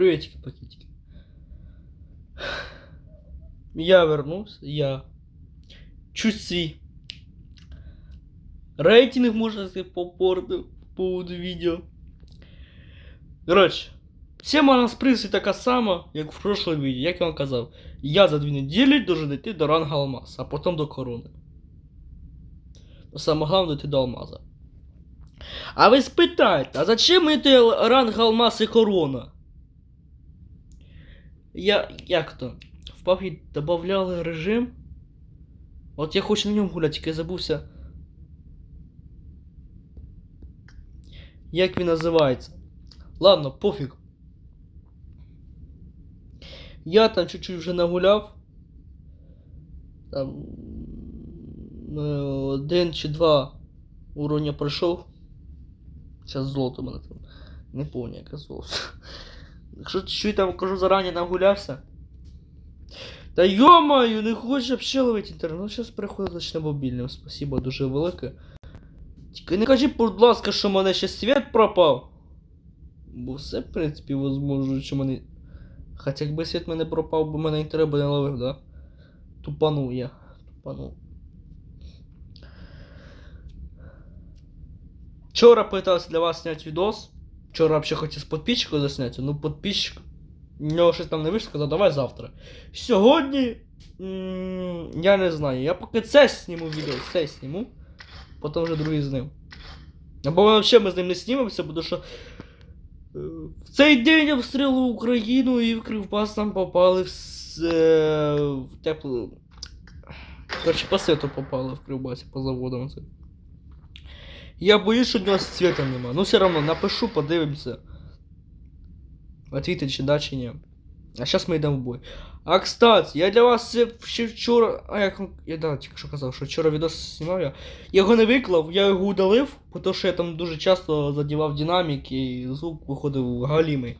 Приветики, пакетики. Я вернувся, я чуть рейтинг, можна сказати, попортив по поводу відео. Коротше, тема у нас в принципі така сама, як в прошлому відео, як я вам казав. Я за дві неділі должен дійти до ранга Алмаз, а потім до корони. Но саме головне дійти до Алмаза. А ви спитаєте, а зачем мені ранг Алмаз і корона? Я. як то? В PUBG добавляли режим. От я хочу на ньому гуляти, тільки я забувся. Як він називається? Ладно, пофіг. Я там чуть-чуть вже нагуляв. Там е, один чи два уровня пройшов. Зараз золото мене там. Не пам'ятаю, яке золото. Якщо чуть там кажу зарані нагулявся. Та йомаю, не хочу вообще ловити інтернет. Ну, зараз переходить на мобільним. Спасибо дуже велике. Тільки не кажи, будь ласка, що в мене ще світ пропав. Бо все, в принципі, возможно, що мене. Хоча якби світ мене пропав, бо мене інтернет би не ловив, да? Тупанув я. Тупанув. Вчора пытался для вас снять видос. Вчора вообще хотів з подписчиком заснять, ну подписчик. У нього щось там не вийшло, сказав, давай завтра. Сьогодні. м, я не знаю. Я поки це зніму відео, це зніму. Потім вже другий з ним. Або взагалі ми з ним не знімемося, тому що. е, В цей день обстрілу Україну і в Кривбас нам попали в, е, в теплу. Короче, по свету попали в Кривбасі, по заводам. Я боюсь, що в нього света нема. Ну все равно напишу, подивимося. Отвітить чи да, чи ні. А зараз ми йдемо в бой. А кстати, я для вас ще- вчора. А як я да, тільки що казав, що вчора відос знімав я. Його не виклав, я його удалив, тому що я там дуже часто задівав динамік і звук виходив галімий.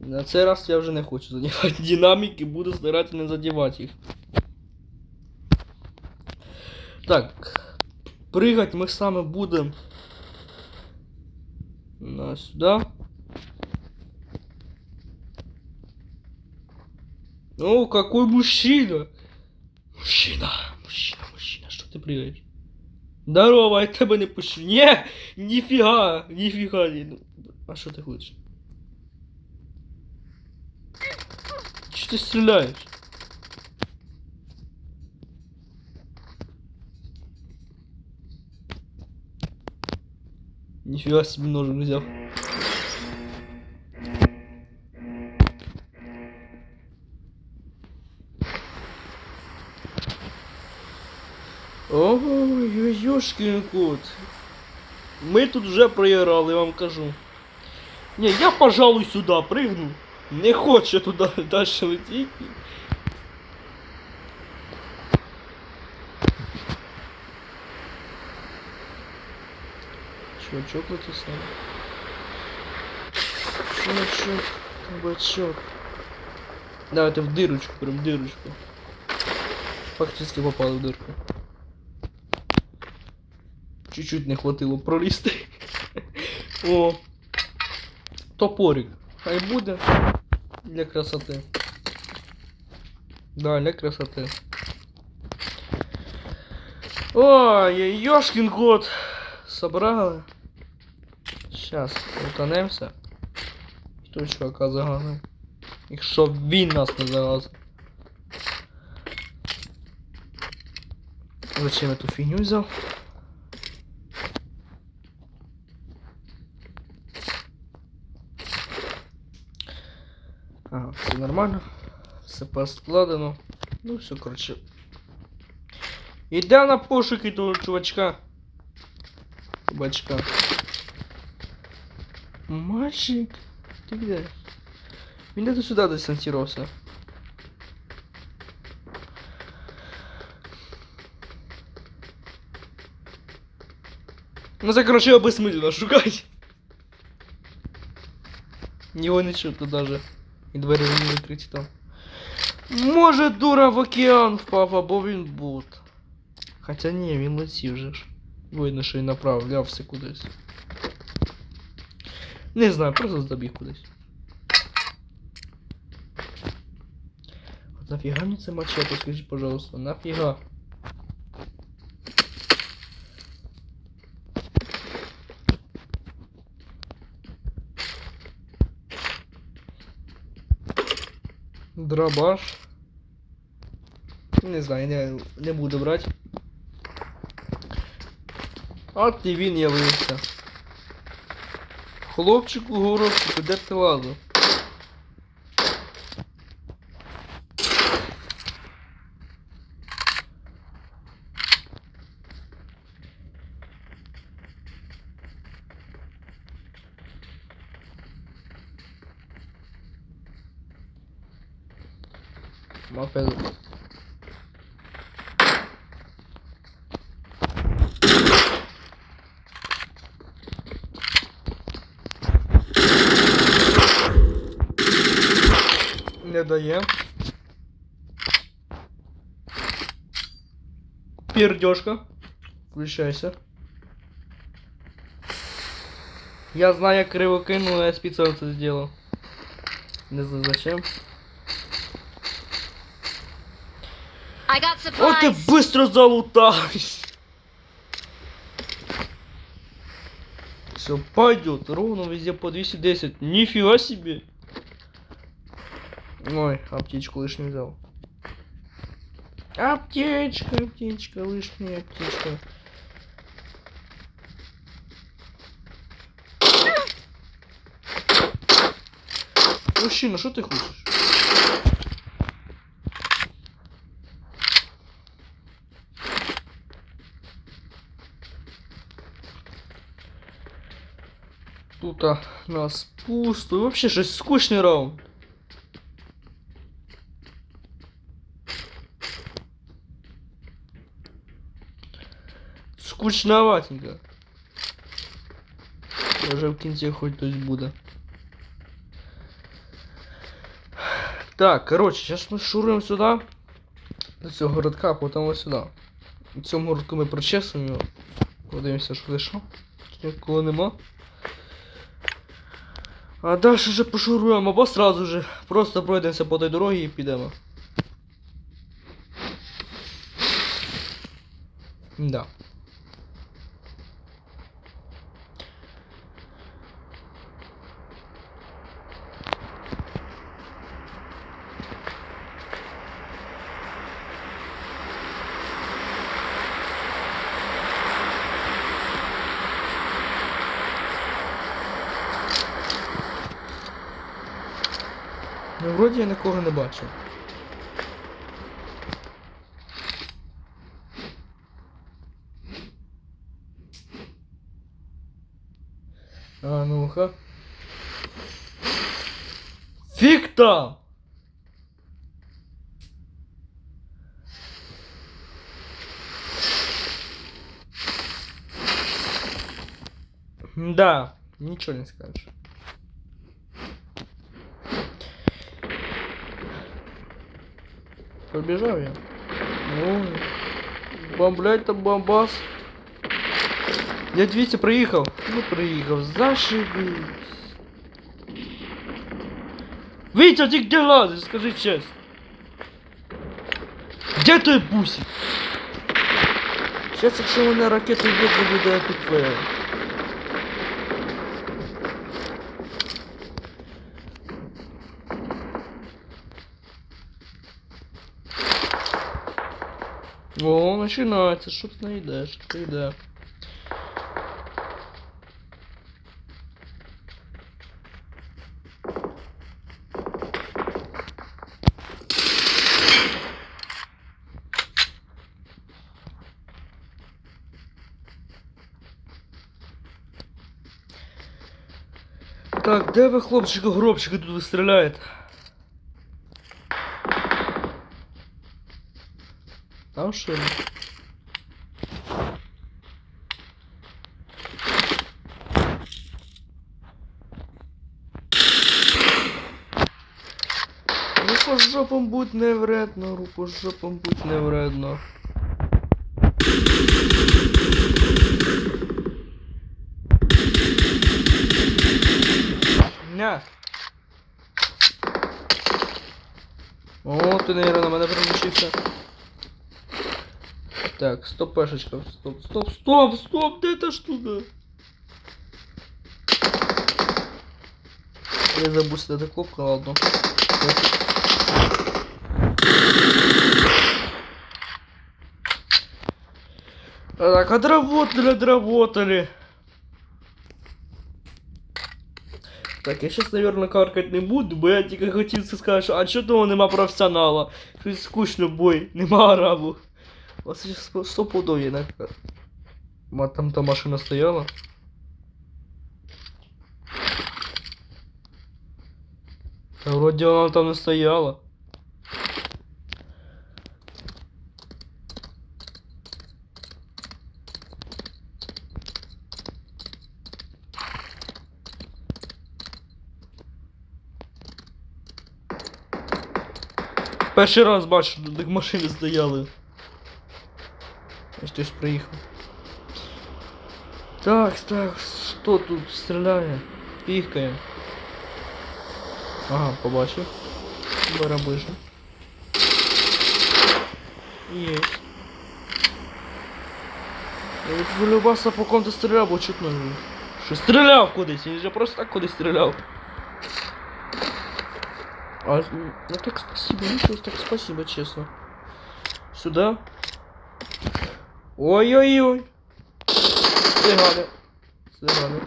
На цей раз я вже не хочу задівати динамік і буду старатися не задівати їх. Так. Прыгать мы саме будем на сюда. Ну, какой мужчина! Мужчина, мужчина, мужчина, что ты прыгаешь? Здорово, я тебе не пущу. Не, нифига, нифига. не- ну, А что ты хочешь? Что ты стреляешь? Нифига себе ножик взял. Ой, ёшкин кот. Ми тут вже проіграли, я вам кажу. Ні, я, пожалуй, сюди пригну. Не хочу туди далі летіти. Чувачок натиснув. Чувачок, кабачок. Давайте в дырочку, прям в дырочку. Фактически попал в дырку. Чуть-чуть не хватило пролізти. О. Топорик. Хай буде. Для красоти. Да, для красоти. Ой, ёшкин кот. Собрали. Сейчас, утонемся. Хто чувака заганив. Якщо він нас не заразив. Зачем я ту фігню взяв? Ага, все нормально. Все поскладено. Ну все, короче. Іде на пошуки того чувачка. Чувачка. Мальчик, ты где? Він де сюди десантировался. Ну це, короче, його безсмисленно шукать. Його не чутно даже. І двері не відкриті там. Може, дура в океан впав, або він бот. Хоча ні, він летів же ж. Видно, що він направлявся кудись. Не знаю, просто забіг кудись. Нафіга мені це мачете, скажіть, пожалуйста, нафіга? Дробаш. Не знаю, не, не буду брати. От і він явився. Хлопчику горошку, де ти лазив? Не дає. Пердежка. Включайся. Я знаю, як криво кинув, но я специально це сделал. Не знаю зачем. О, ты быстро залутаешь! Все, пойдет. Ровно везде по 210. Нифига себе! Ой, аптечку лишнюю взял. Аптечка, аптечка, лишняя аптечка. Мужчина, что ты хочешь? Тут а, нас пусто. Вообще же скучный раунд. Скучноватенько. Може в кінці хоч хтось буде. Так, коротше, зараз ми шуруємо сюди. До цього городка, потім ось сюди. У цьому городку ми прочесуємо його. Подивимося, що де. Нікого нема. А далі вже пошуруємо, або сразу же. Просто пройдемося по той дорогі і підемо. Да. Вроді я нікого не бачив. А ну-ка. Фиг там! Да, ничего не скажешь. Побежал я. Ну, бомблять то бомбас. Дядь Витя приїхав. Ну, приїхав. Зашибись. Витя, ти где лазиш? Скажи чесно. Де той бусик? Сейчас, якщо мене ракетою б'є, то буде епік О, починається, що ти не йдеш, ти йде. Так, де ви, хлопчики, гробчики тут ви стріляєте? Ли? Руку з будь не вредно, руку будь не вредно. Саня! О, ти, наверное, на мене примучився. Так, стоп, пешечка, стоп, стоп, стоп, стоп, де та штука? Я забув сюди кнопку, ладно. Так, отработали, отработали. Так, я сейчас, наверное, каркать не буду, бо я тільки хотів це сказати, що а чого того нема професіонала? Щось скучно бой, нема арабу. Оце ж стопудов є? Ма там та машина стояла. Та вроді вона там не стояла. Перший раз бачу, тут машини стояли. Ось хтось приїхав. Так, так, хто тут стріляє? Піхкає. Ага, побачив. Барабижа. Єсть. Я від Вилюбаса по кому-то стріляв, бо чутно. Що стріляв кудись, він же просто так кудись стріляв. А, ну так спасибо, ну так спасибо, честно. Сюда. Ой-ой-ой. Цыганы. Цыганы.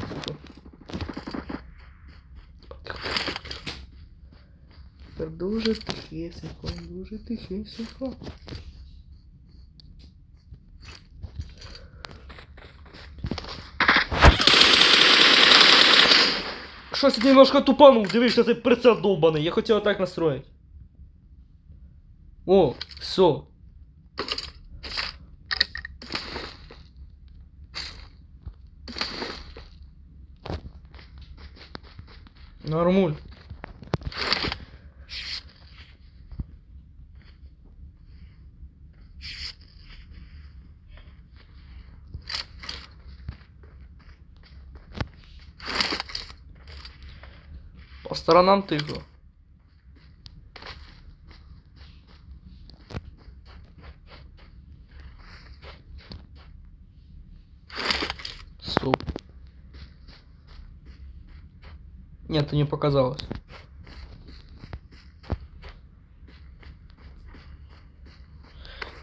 Тепер дуже тихесенько, дуже тихесенько. Щось немножко тупанув, дивишся, цей прицел долбаний. Я хотів так настроїть. О, все. Нормуль. По сторонам тихо. Стоп. Нет, это не показалось.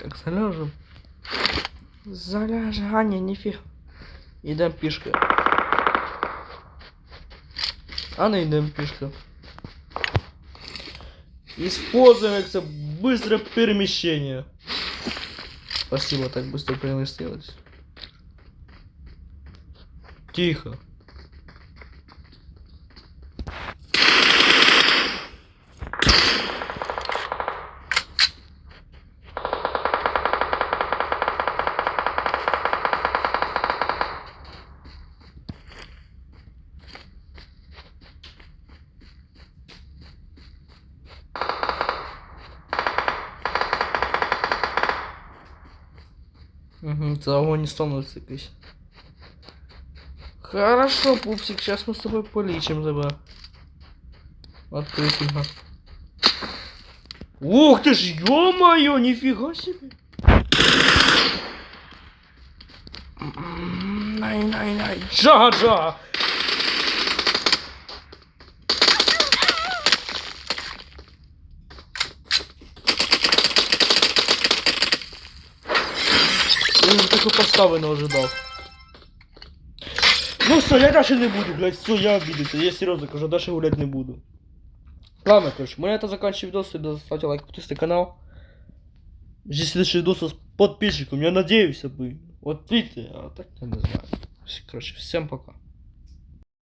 Так, залежим. Залежание, нифига. Идем пешкой. А на идем пешкой. Используется быстро перемещение. Спасибо, так быстро переместилось. Тихо. Угу, це Афганистан у нас якийсь. Хорошо, пупсик, сейчас мы с тобой полечим тебя. Открытенько. Ух ты ж, ё-моё, нифига себе. Най-най-най, джага-джага. Не ожидав. Ну все, я дальше не буду, блядь, все, я обиделся, я серьезно кажу, дальше гулять не буду. Ладно, короче, мы на это заканчиваем видос, всегда ставьте лайк, подписывайтесь на канал. Жди следующий видос с подписчиком, я надеюсь, вы. Вот видите, а так я не знаю. Короче, всем пока.